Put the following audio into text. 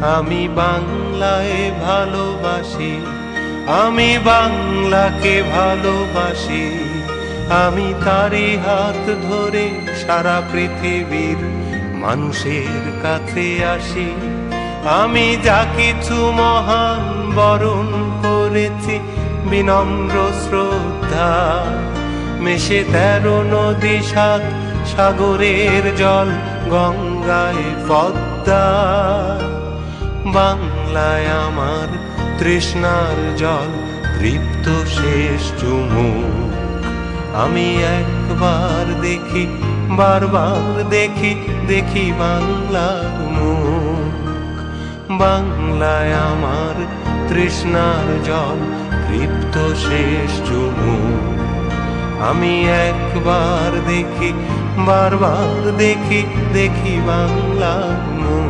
আমি বাংলায় ভালোবাসি, আমি বাংলাকে ভালোবাসি, আমি তারি হাত ধরে সারা পৃথিবীর মানুষের কাছে আসি। আমি যা কিছু মহান বরণ করেছি, বিনম্র শ্রদ্ধা, মেশে তেরো নদী সাত সাগরের জল গঙ্গায় পদ্মা। বাংলায় আমার তৃষ্ণার জল, তৃপ্ত শেষ চুমুক। আমি একবার দেখি, বারবার দেখি দেখি বাংলার মুখ। বাংলায় আমার তৃষ্ণার জল, তৃপ্ত শেষ চুমুক। আমি একবার দেখি, বারবার দেখি দেখি বাংলার মুখ।